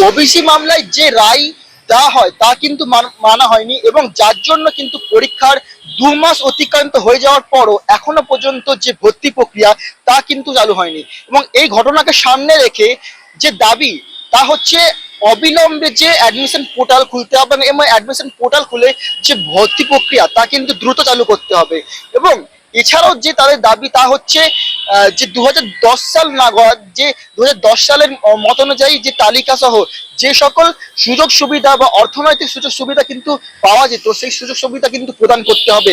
OBC মামলায় যে রায় দেওয়া হয় তা কিন্তু মান- হয়নি এবং যার জন্য কিন্তু পরীক্ষার দু মাস অতিক্রান্ত হয়ে যাওয়ার পরও এখনও পর্যন্ত যে ভর্তি প্রক্রিয়া তা কিন্তু চালু হয়নি। এবং এই ঘটনাকে সামনে রেখে যে দাবি, তা হচ্ছে অবিলম্বে যে অ্যাডমিশন পোর্টাল খুলতে হবে এবং অ্যাডমিশন পোর্টাল খুলে যে ভর্তি প্রক্রিয়া তা কিন্তু দ্রুত চালু করতে হবে। এবং এছাড়াও যে তাদের দাবি তা হচ্ছে যে দু হাজার দশ সাল নাগাদ, যে দু হাজার দশ সালের মত অনুযায়ী যে তালিকা সহ যে সকল সুযোগ সুবিধা বা অর্থনৈতিক সুযোগ সুবিধা কিন্তু পাওয়া যেত, সেই সুযোগ সুবিধা কিন্তু প্রদান করতে হবে।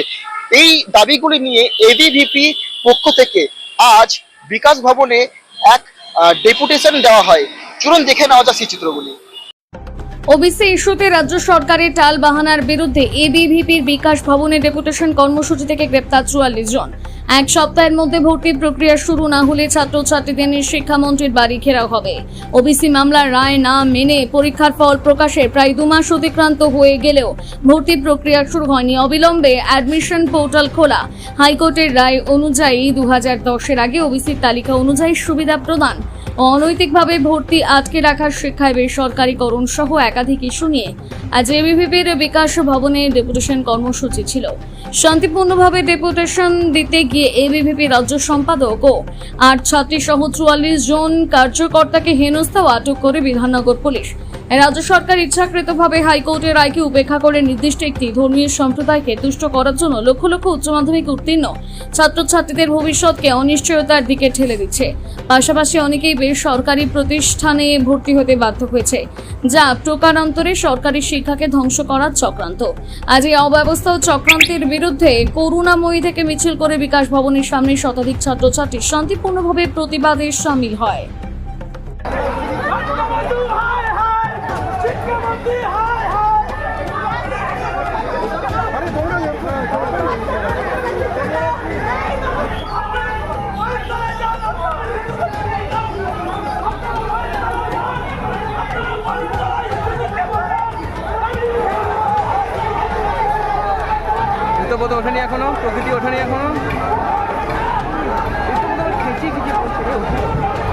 এই দাবিগুলি নিয়ে এবিভিপি পক্ষ থেকে আজ বিকাশ ভবনে এক ডেপুটেশন দেওয়া হয়। চলুন দেখে নেওয়া সেই চিত্রগুলি। ওবিসি ইস্যুতে রাজ্য সরকারের টাল বাহানার বিরুদ্ধে এবিভিপির বিকাশ ভবনে ডেপুটেশন কর্মসূচি থেকে গ্রেপ্তার চুয়াল্লিশ জন। এক সপ্তাহের মধ্যে ভর্তি প্রক্রিয়া শুরু না হলে ছাত্রছাত্রীদের নিয়ে শিক্ষামন্ত্রীর বাড়ি ঘেরাও হবে। ওবিসি মামলার রায় না মেনে পরীক্ষার ফল প্রকাশের প্রায় দু মাস অতিক্রান্ত হয়ে গেলেও ভর্তি প্রক্রিয়া শুরু হয়নি। অবিলম্বে অ্যাডমিশন পোর্টাল খোলা। হাইকোর্টের রায় অনুযায়ী দু হাজার দশের আগে ওবিসির তালিকা অনুযায়ী সুবিধা প্রদান অনৈতিকভাবে ভর্তি আটকে রাখার শিক্ষায় বেসরকারীকরণ সহ একাধিক ইস্যু নিয়ে আজ এবিভিপির বিকাশ ভবনে ডেপুটেশন কর্মসূচি ছিল। শান্তিপূর্ণভাবে ডেপুটেশন দিতে গিয়ে এবিভিপি রাজ্য সম্পাদক ও আট ছাত্রী সহ চুয়াল্লিশ জন কার্যকর্তাকে হেনস্থা ও আটক করে বিধাননগর পুলিশ। রাজ্য সরকার ইচ্ছাকৃতভাবে হাইকোর্টের রায়কে উপেক্ষা করে নির্দিষ্ট একটি ধর্মীয় সম্প্রদায়কে তুষ্ট করার জন্য লক্ষ লক্ষ উচ্চ মাধ্যমিক উত্তীর্ণ ছাত্রছাত্রীদের ভবিষ্যৎকে অনিশ্চয়তার দিকে ঠেলে দিচ্ছে। পাশাপাশি অনেকেই বেসরকারি প্রতিষ্ঠানে ভর্তি হতে বাধ্য হয়েছে, যা প্রকারান্তরে সরকারি শিক্ষাকে ধ্বংস করার চক্রান্ত। আজ এই অব্যবস্থা ও চক্রান্তের বিরুদ্ধে করুণাময়ী থেকে মিছিল করে বিকাশ ভবনের সামনে শতাধিক ছাত্রছাত্রী শান্তিপূর্ণভাবে প্রতিবাদে সামিল হায়। জুতোপথ ওঠেনি এখনও প্রকৃতি ওঠেনি এখনও। আপনারা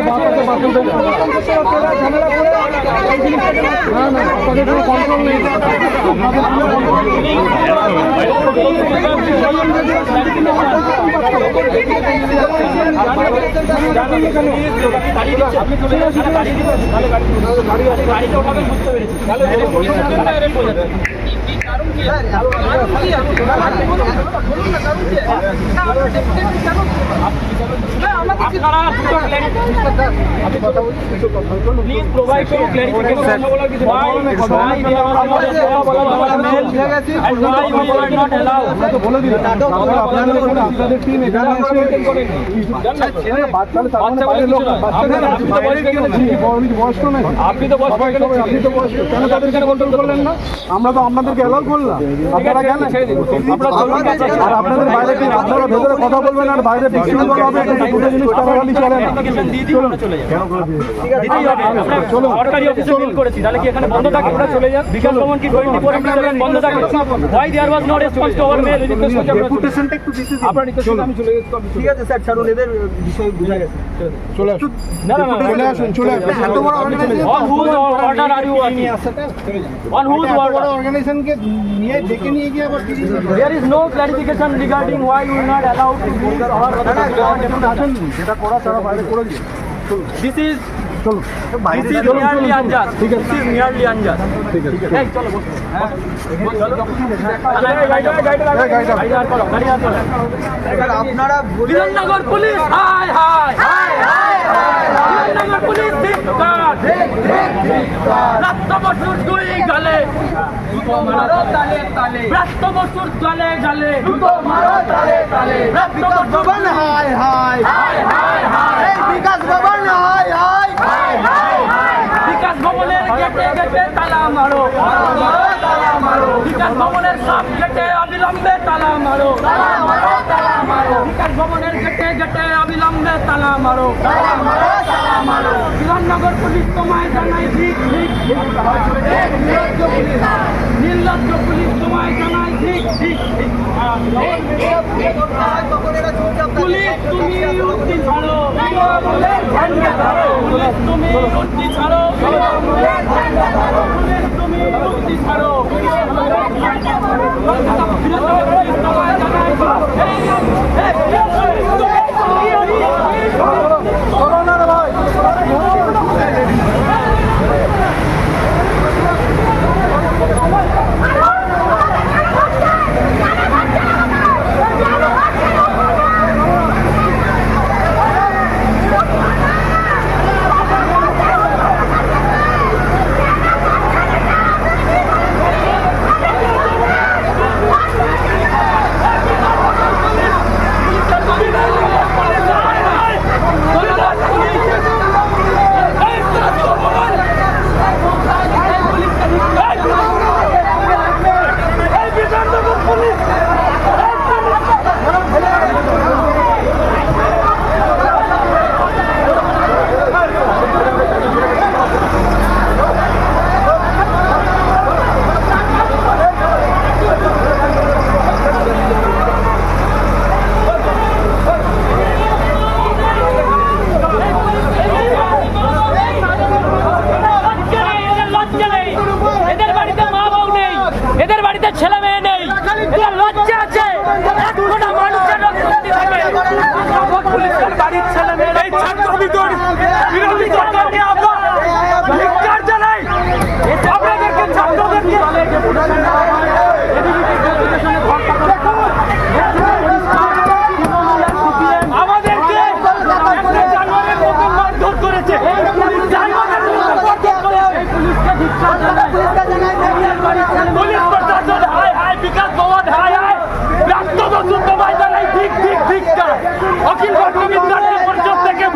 why we are not allowed আপনি তো বয়স্ক আপনি তো বয়স্ক। কেন তাদেরকে কন্ট্রোল করলেন না? আমরা তো আপনাদেরকে অ্যালাউ করলাম। আপনারা গেলেন আর আপনাদের বাইরে কি আপনারা ভেতরে কথা বলবেন আর বাইরে বিক্রি করা হবে দুটো জিনিস তাড়াতাড়ি চলে না। চলুন। চলুন। সরকারি অফিসে মেল করেছি তাহলে কি এখানে বন্ধ থাকে? ওরা চলে যান বিকাশ ভবন কি টোয়েন্টি ফোর ইন্টু সেভেন বন্ধ থাকে? Why there was no response to our mail ডেপুটেশনটা একটু দিতে আপনার রিকোয়েস্ট আমি চলে গেছি ঠিক আছে স্যার ছাড়ুন এদের বিষয় বুঝা গেছে। চলে আসুন। না না চলে আসুন চলে আসুন। এত বড় organisation on whose order are you working on whose order অর্গানাইজেশনকে নিয়ে ডেকে নিয়ে গিয়ে আবার There is no clarification regarding why you are not allowed to use যেটা করা তারা বাইরে করে দিন This is চলুন this is merely unjust. This is merely unjust. এই চলো বসো। চলো। গাড়ি গাড়ি গাড়ি গাড়ি গাড়ি আর করো, গাড়ি আর করো। বিধাননগর পুলিশ হাই হাই বিধাননগর পুলিশ ধিক্কার রাস্ত বসুর দুই গালে। রাস্ত বসুর গালে। গালে এই বিকাশ ভবন হাই বিকাশ ভবনের গেটে গেটে তালা মারো। বিকাশ ভবনের সব গেটে অবিলম্বে তালা মারো। বিকাশ ভবনের গেটে গেটে অবিলম্বে তালা মারো। বিধাননগর পুলিশ তোমায় জানাই ঠিক ঠিক। নির্লজ্জ পুলিশ। তোমায় জানাই ঠিক ঠিক পুলিশ তুমি উঠতি ছাড়ো। তুমি উঠতি ছাড়ো।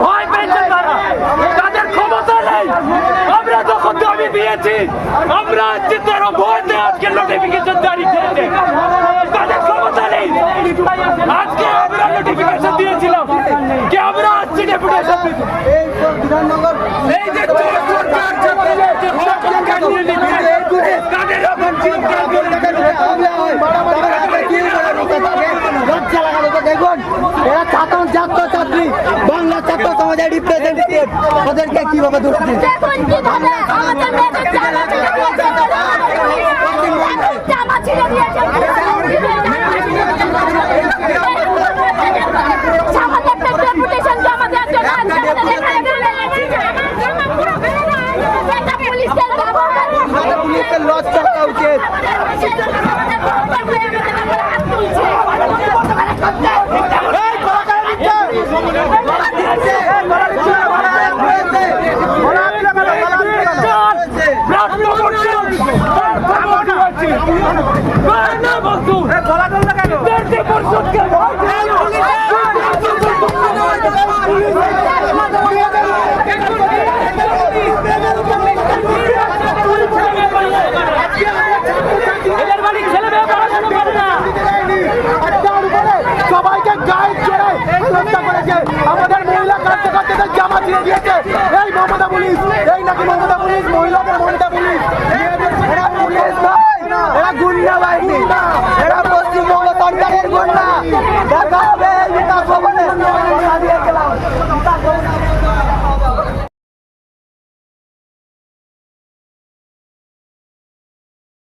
ভয় পেয়েছে তাদের ক্ষমতা নেই। আমরা যখন দাবি দিয়েছি, আমরা তারা ভয়তে আজকে নোটিফিকেশন তাদের ক্ষমতা নেই। আজকে আমরা নোটিফিকেশন দিয়েছিলাম যে আমরা আজকে ডেপুটেশন এরা ছাত্র ছাত্র ছাত্রী বাংলা ছাত্র সমাজের রিপ্রেজেন্টেটিভ ওদেরকে কীভাবে দোষ